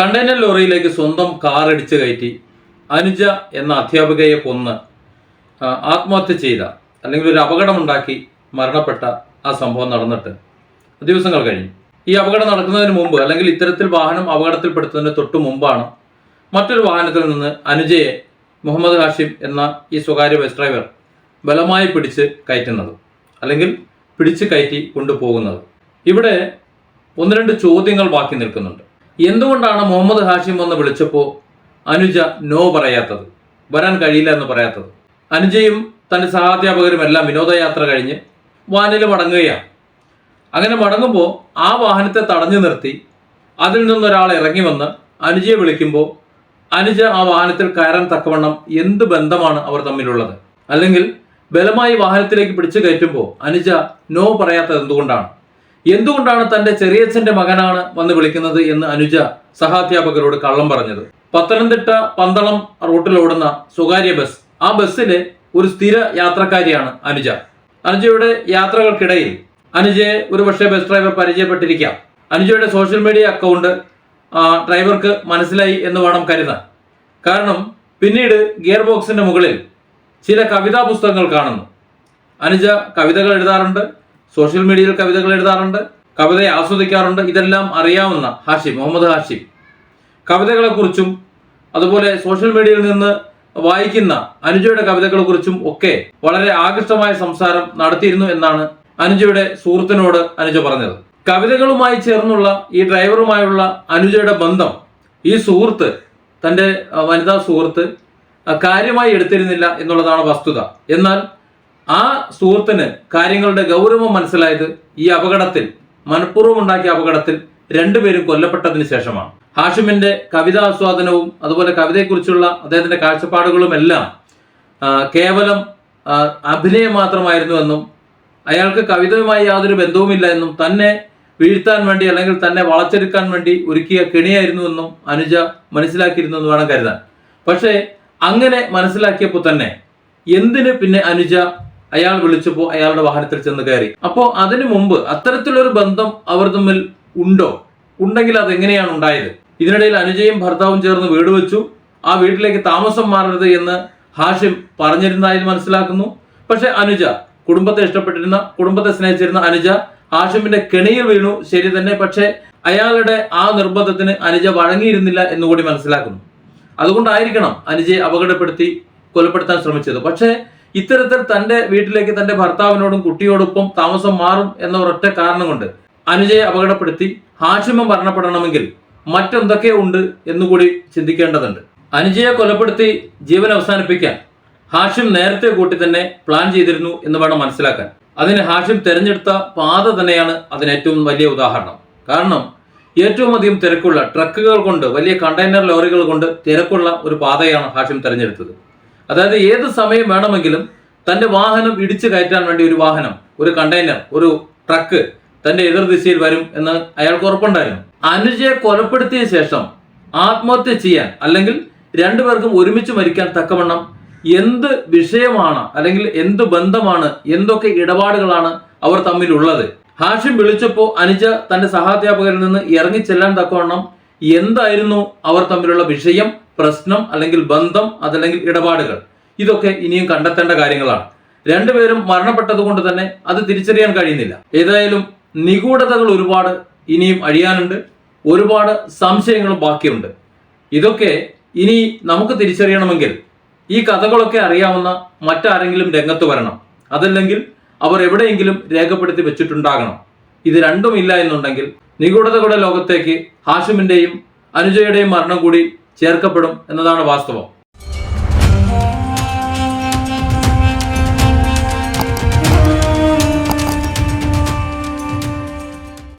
Container ലോറിയിലേക്ക് സ്വന്തം car അടിച്ചു കയറ്റി അനുജ എന്ന അധ്യാപികയെ കൊന്ന് ആത്മഹത്യ ചെയ്ത അല്ലെങ്കിൽ ഒരു അപകടമുണ്ടാക്കി മരണപ്പെട്ട ആ സംഭവം നടന്നിട്ട് ദിവസങ്ങൾ കഴിഞ്ഞു. ഈ അപകടം നടക്കുന്നതിന് മുമ്പ് അല്ലെങ്കിൽ ഇത്തരത്തിൽ വാഹനം അപകടത്തിൽപ്പെടുത്തുന്നതിന് തൊട്ട് മുമ്പാണ് മറ്റൊരു വാഹനത്തിൽ നിന്ന് അനുജയെ മുഹമ്മദ് ഹാഷിം എന്ന ഈ സ്വകാര്യ ബസ് ഡ്രൈവർ ബലമായി പിടിച്ച് കയറ്റുന്നത് അല്ലെങ്കിൽ പിടിച്ച് കയറ്റി കൊണ്ടുപോകുന്നത്. ഇവിടെ ഒന്ന് രണ്ട് ചോദ്യങ്ങൾ ബാക്കി നിൽക്കുന്നുണ്ട്. എന്തുകൊണ്ടാണ് മുഹമ്മദ് ഹാഷിം വന്ന് വിളിച്ചപ്പോൾ അനുജ നോ പറയാത്തത്? വരാൻ കഴിയില്ല എന്ന് പറയാത്തത്? അനുജയും തന്റെ സഹാധ്യാപകരും എല്ലാം വിനോദയാത്ര കഴിഞ്ഞ് വാനിൽ മടങ്ങുകയാണ്. അങ്ങനെ മടങ്ങുമ്പോൾ ആ വാഹനത്തെ തടഞ്ഞു നിർത്തി അതിൽ നിന്നൊരാൾ ഇറങ്ങി വന്ന് അനുജയെ വിളിക്കുമ്പോൾ അനുജ ആ വാഹനത്തിൽ കയറാൻ തക്കവണ്ണം എന്ത് ബന്ധമാണ് അവർ തമ്മിലുള്ളത്? അല്ലെങ്കിൽ ബലമായി വാഹനത്തിലേക്ക് പിടിച്ചു കയറ്റുമ്പോൾ അനുജ നോ പറയാത്തത് എന്തുകൊണ്ടാണ്? എന്തുകൊണ്ടാണ് തന്റെ ചെറിയച്ഛന്റെ മകനാണ് വന്ന് വിളിക്കുന്നത് എന്ന് അനുജ സഹാധ്യാപകരോട് കള്ളം പറഞ്ഞത്? പത്തനംതിട്ട പന്തളം റൂട്ടിലോടുന്ന സ്വകാര്യ ബസ് ആ ബസ്സിലെ ഒരു സ്ഥിര യാത്രക്കാരിയാണ് അനുജ. അനുജയുടെ യാത്രകൾക്കിടയിൽ അനുജയെ ഒരു പക്ഷേ ബസ് ഡ്രൈവർ പരിചയപ്പെട്ടിരിക്കാം. അനുജയുടെ സോഷ്യൽ മീഡിയ അക്കൗണ്ട് ഡ്രൈവർക്ക് മനസ്സിലായി എന്ന് വേണം കരുതാൻ. കാരണം പിന്നീട് ഗിയർ ബോക്സിന്റെ മുകളിൽ ചില കവിതാ പുസ്തകങ്ങൾ കാണുന്നു. അനുജ കവിതകൾ എഴുതാറുണ്ട് സോഷ്യൽ മീഡിയയിൽ കവിതകൾ എഴുതാറുണ്ട് കവിതയെ ആസ്വദിക്കാറുണ്ട്. ഇതെല്ലാം അറിയാവുന്ന ഹാഷിം മുഹമ്മദ് ഹാഷിം. കവിതകളെക്കുറിച്ചും അതുപോലെ സോഷ്യൽ മീഡിയയിൽ നിന്ന് വായിക്കുന്ന അനുജയുടെ കവിതകളെക്കുറിച്ചും ഒക്കെ വളരെ ആകൃഷ്ടമായ സംസാരം നടത്തിയിരുന്നു എന്നാണ് അനുജയുടെ സുഹൃത്തിനോട് അനുജ പറഞ്ഞത്. കവിതകളുമായി ചേർന്നുള്ള ഈ ഡ്രൈവറുമായുള്ള അനുജയുടെ ബന്ധം ഈ സുഹൃത്ത് തന്റെ വനിതാ സുഹൃത്ത് കാര്യമായി എടുത്തിരുന്നില്ല എന്നുള്ളതാണ് വസ്തുത. എന്നാൽ ആ സുഹൃത്തിന് കാര്യങ്ങളുടെ ഗൗരവം മനസ്സിലായത് ഈ അപകടത്തിൽ മനഃപൂർവം ഉണ്ടാക്കിയ അപകടത്തിൽ രണ്ടുപേരും കൊല്ലപ്പെട്ടതിന് ശേഷമാണ്. ഹാഷിമിന്റെ കവിതാ ആസ്വാദനവും അതുപോലെ കവിതയെക്കുറിച്ചുള്ള അദ്ദേഹത്തിന്റെ കാഴ്ചപ്പാടുകളും എല്ലാം കേവലം അഭിനയം മാത്രമായിരുന്നു എന്നും അയാൾക്ക് കവിതയുമായി യാതൊരു ബന്ധവുമില്ല എന്നും തന്നെ വീഴ്ത്താൻ വേണ്ടി അല്ലെങ്കിൽ തന്നെ വളച്ചെടുക്കാൻ വേണ്ടി ഒരുക്കിയ കെണിയായിരുന്നു എന്നും അനുജ മനസ്സിലാക്കിയിരുന്നു എന്ന് വേണം കരുതാൻ. പക്ഷേ അങ്ങനെ മനസ്സിലാക്കിയപ്പോൾ തന്നെ എന്തിന് പിന്നെ അനുജ അയാൾ വിളിച്ചപ്പോൾ അയാളുടെ വാഹനത്തിൽ ചെന്ന് കയറി. അപ്പോൾ അതിനു മുമ്പ് അത്തരത്തിലൊരു ബന്ധം അവർ തമ്മിൽ ഉണ്ടോ? ഉണ്ടെങ്കിൽ അത് എങ്ങനെയാണ് ഉണ്ടായത്? ഇതിനിടയിൽ അനുജയും ഭർത്താവും ചേർന്ന് വീട് വെച്ചു. ആ വീട്ടിലേക്ക് താമസം മാറരുത് എന്ന് ഹാഷിം പറഞ്ഞിരുന്നതായി മനസ്സിലാക്കുന്നു. പക്ഷെ അനുജ കുടുംബത്തെ ഇഷ്ടപ്പെട്ടിരുന്ന കുടുംബത്തെ സ്നേഹിച്ചിരുന്ന അനുജ ഹാഷിമിന്റെ കെണിയിൽ വീണു. ശരി തന്നെ. പക്ഷെ അയാളുടെ ആ നിർബന്ധത്തിന് അനുജ വഴങ്ങിയിരുന്നില്ല എന്നുകൂടി മനസ്സിലാക്കുന്നു. അതുകൊണ്ടായിരിക്കണം അനുജയെ അപകടപ്പെടുത്തി കൊലപ്പെടുത്താൻ ശ്രമിച്ചത്. പക്ഷേ ഇത്തരത്തിൽ തന്റെ വീട്ടിലേക്ക് തന്റെ ഭർത്താവിനോടും കുട്ടിയോടൊപ്പം താമസം മാറും എന്ന ഒരൊറ്റ കാരണം കൊണ്ട് അനുജയെ അപകടപ്പെടുത്തി ഹാഷിമം മരണപ്പെടണമെങ്കിൽ മറ്റെന്തൊക്കെ ഉണ്ട് എന്നുകൂടി ചിന്തിക്കേണ്ടതുണ്ട്. അനുജയെ കൊലപ്പെടുത്തി ജീവൻ അവസാനിപ്പിക്കാൻ ഹാഷിം നേരത്തെ കൂട്ടി തന്നെ പ്ലാൻ ചെയ്തിരുന്നു എന്ന് വേണം മനസ്സിലാക്കാൻ. അതിന് ഹാഷിം തെരഞ്ഞെടുത്ത പാത തന്നെയാണ് അതിന് ഏറ്റവും വലിയ ഉദാഹരണം. കാരണം ഏറ്റവും അധികം തിരക്കുള്ള ട്രക്കുകൾ കൊണ്ട് വലിയ കണ്ടെയ്നർ ലോറികൾ കൊണ്ട് തിരക്കുള്ള ഒരു പാതയാണ് ഹാഷിം തെരഞ്ഞെടുത്തത്. അതായത് ഏത് സമയം വേണമെങ്കിലും തന്റെ വാഹനം ഇടിച്ചു കയറ്റാൻ വേണ്ടി ഒരു വാഹനം ഒരു കണ്ടെയ്നർ ഒരു ട്രക്ക് തന്റെ എതിർദിശയിൽ വരും എന്ന് അയാൾക്ക് ഉറപ്പുണ്ടായിരുന്നു. അനുജയെ കൊലപ്പെടുത്തിയ ശേഷം ആത്മഹത്യ ചെയ്യാൻ അല്ലെങ്കിൽ രണ്ടുപേർക്കും ഒരുമിച്ച് മരിക്കാൻ തക്കവണ്ണം എന്ത് വിഷയമാണ് അല്ലെങ്കിൽ എന്ത് ബന്ധമാണ് എന്തൊക്കെ ഇടപാടുകളാണ് അവർ തമ്മിലുള്ളത്? ഹാഷിം വിളിച്ചപ്പോൾ അനുജ തന്റെ സഹാധ്യാപകരിൽ നിന്ന് ഇറങ്ങി ചെല്ലാൻ തക്കവണ്ണം എന്തായിരുന്നു അവർ തമ്മിലുള്ള വിഷയം പ്രശ്നം അല്ലെങ്കിൽ ബന്ധം അതല്ലെങ്കിൽ ഇടപാടുകൾ? ഇതൊക്കെ ഇനിയും കണ്ടെത്തേണ്ട കാര്യങ്ങളാണ്. രണ്ടുപേരും മരണപ്പെട്ടതുകൊണ്ട് തന്നെ അത് തിരിച്ചറിയാൻ കഴിയുന്നില്ല. ഏതായാലും നിഗൂഢതകൾ ഒരുപാട് ഇനിയും അഴിയാനുണ്ട്. ഒരുപാട് സംശയങ്ങളും ബാക്കിയുണ്ട്. ഇതൊക്കെ ഇനി നമുക്ക് തിരിച്ചറിയണമെങ്കിൽ ഈ കഥകളൊക്കെ അറിയാവുന്ന മറ്റാരെങ്കിലും രംഗത്ത് വരണം. അതല്ലെങ്കിൽ അവർ എവിടെയെങ്കിലും രേഖപ്പെടുത്തി വെച്ചിട്ടുണ്ടാകണം. ഇത് രണ്ടും ഇല്ല എന്നുണ്ടെങ്കിൽ നിഗൂഢതകളുടെ ലോകത്തേക്ക് ഹാഷിമിന്റെയും അനുജയുടെയും മരണം കൂടി ചേർക്കപ്പെടും എന്നതാണ് വാസ്തവം.